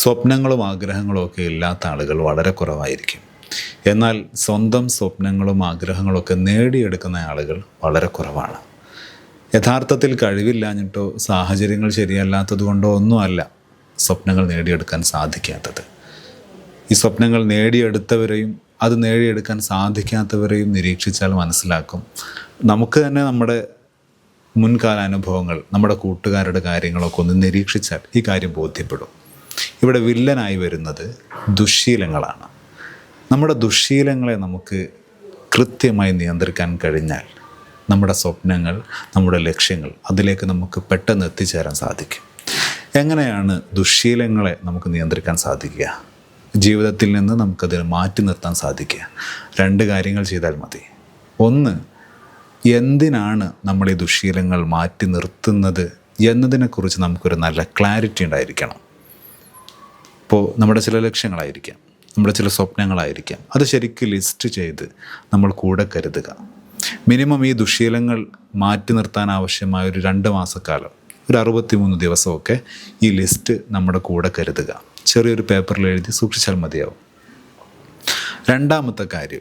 സ്വപ്നങ്ങളും ആഗ്രഹങ്ങളും ഒക്കെ ഇല്ലാത്ത ആളുകൾ വളരെ കുറവായിരിക്കും. എന്നാൽ സ്വന്തം സ്വപ്നങ്ങളും ആഗ്രഹങ്ങളും ഒക്കെ നേടിയെടുക്കുന്ന ആളുകൾ വളരെ കുറവാണ്. യഥാർത്ഥത്തിൽ കഴിവില്ലാഞ്ഞിട്ടോ സാഹചര്യങ്ങൾ ശരിയല്ലാത്തത് കൊണ്ടോ ഒന്നുമല്ല സ്വപ്നങ്ങൾ നേടിയെടുക്കാൻ സാധിക്കാത്തത്. ഈ സ്വപ്നങ്ങൾ നേടിയെടുത്തവരെയും അത് നേടിയെടുക്കാൻ സാധിക്കാത്തവരെയും നിരീക്ഷിച്ചാൽ മനസ്സിലാക്കും. നമുക്ക് തന്നെ നമ്മുടെ മുൻകാല അനുഭവങ്ങൾ നമ്മുടെ കൂട്ടുകാരുടെ കാര്യങ്ങളൊക്കെ ഒന്ന് നിരീക്ഷിച്ചാൽ ഈ കാര്യം ബോധ്യപ്പെടും. ഇവിടെ വില്ലനായി വരുന്നത് ദുശ്ശീലങ്ങളാണ് നമ്മുടെ ദുശ്ശീലങ്ങളെ നമുക്ക് കൃത്യമായി നിയന്ത്രിക്കാൻ കഴിഞ്ഞാൽ നമ്മുടെ സ്വപ്നങ്ങൾ നമ്മുടെ ലക്ഷ്യങ്ങൾ അതിലേക്ക് നമുക്ക് പെട്ടെന്ന് എത്തിച്ചേരാൻ സാധിക്കും. എങ്ങനെയാണ് ദുശ്ശീലങ്ങളെ നമുക്ക് നിയന്ത്രിക്കാൻ സാധിക്കുക? ജീവിതത്തിൽ നിന്ന് നമുക്കതിനെ മാറ്റി നിർത്താൻ സാധിക്കുക? രണ്ട് കാര്യങ്ങൾ ചെയ്താൽ മതി. ഒന്ന് എന്തിനാണ് നമ്മൾ ഈ ദുശ്ശീലങ്ങൾ മാറ്റി നിർത്തുന്നത് എന്നതിനെക്കുറിച്ച് നമുക്കൊരു നല്ല ക്ലാരിറ്റി ഉണ്ടായിരിക്കണം. ഇപ്പോൾ നമ്മുടെ ചില ലക്ഷ്യങ്ങളായിരിക്കാം. നമ്മുടെ ചില സ്വപ്നങ്ങളായിരിക്കാം. അത് ശരിക്കും ലിസ്റ്റ് ചെയ്ത് നമ്മൾ കൂടെ കരുതുക. മിനിമം ഈ ദുശീലങ്ങൾ മാറ്റി നിർത്താൻ ആവശ്യമായ ഒരു രണ്ട് മാസക്കാലം ഒരു അറുപത്തിമൂന്ന് ദിവസമൊക്കെ ഈ ലിസ്റ്റ് നമ്മുടെ കൂടെ കരുതുക. ചെറിയൊരു പേപ്പറിൽ എഴുതി സൂക്ഷിച്ചാൽ മതിയാവും. രണ്ടാമത്തെ കാര്യം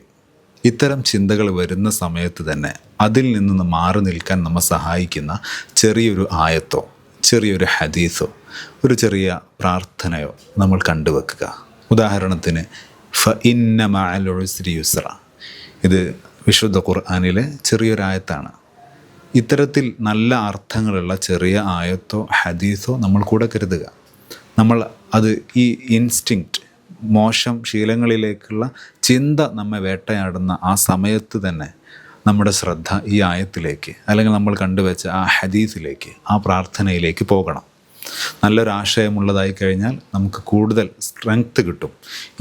ഇത്തരം ചിന്തകൾ വരുന്ന സമയത്ത് തന്നെ അതിൽ നിന്ന് മാറി നിൽക്കാൻ നമ്മെ സഹായിക്കുന്ന ചെറിയൊരു ആയത്തോ. ചെറിയൊരു ഹദീസോ ഒരു ചെറിയ പ്രാർത്ഥനയോ നമ്മൾ കണ്ടുവെക്കുക. ഉദാഹരണത്തിന് ഫ ഇന്ന മഅലുസ്രി യുസ്ര. ഇത് വിശുദ്ധ ഖുർആാനിലെ ചെറിയൊരായത്താണ്. ഇത്തരത്തിൽ നല്ല അർത്ഥങ്ങളുള്ള ചെറിയ ആയത്തോ ഹദീസോ നമ്മൾ കൂടെ കരുതുക. നമ്മൾ അത് ഈ ഇൻസ്റ്റിങ്ക്റ്റ് മോശം ശീലങ്ങളിലേക്കുള്ള ചിന്ത നമ്മെ വേട്ടയാടുന്ന ആ സമയത്ത് തന്നെ നമ്മുടെ ശ്രദ്ധ ഈ ആയത്തിലേക്ക് അല്ലെങ്കിൽ നമ്മൾ കണ്ടുവച്ച ആ ഹദീസിലേക്ക് ആ പ്രാർത്ഥനയിലേക്ക് പോകണം. നല്ലൊരാശയമുള്ളതായി കഴിഞ്ഞാൽ നമുക്ക് കൂടുതൽ സ്ട്രെങ്ത് കിട്ടും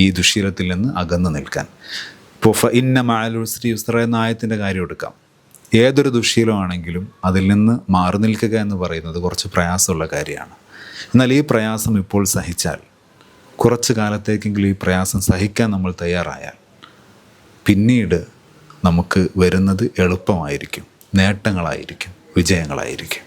ഈ ദുശീലത്തിൽ നിന്ന് അകന്നു നിൽക്കാൻ. ഇപ്പോൾ ഫ ഇന്ന മാലുസ്രി യുസ്ര എന്ന ആയത്തിന്റെ കാര്യം എടുക്കാം. ഏതൊരു ദുശീലമാണെങ്കിലും അതിൽ നിന്ന് മാറി നിൽക്കുക എന്ന് പറയുന്നത് കുറച്ച് പ്രയാസമുള്ള കാര്യമാണ്. എന്നാൽ ഈ പ്രയാസം ഇപ്പോൾ സഹിച്ചാൽ കുറച്ച് കാലത്തേക്കെങ്കിലും ഈ പ്രയാസം സഹിക്കാൻ നമ്മൾ തയ്യാറായാൽ പിന്നീട് നമുക്ക് വരുന്നത് എളുപ്പമായിരിക്കും. നേട്ടങ്ങളായിരിക്കും. വിജയങ്ങളായിരിക്കും.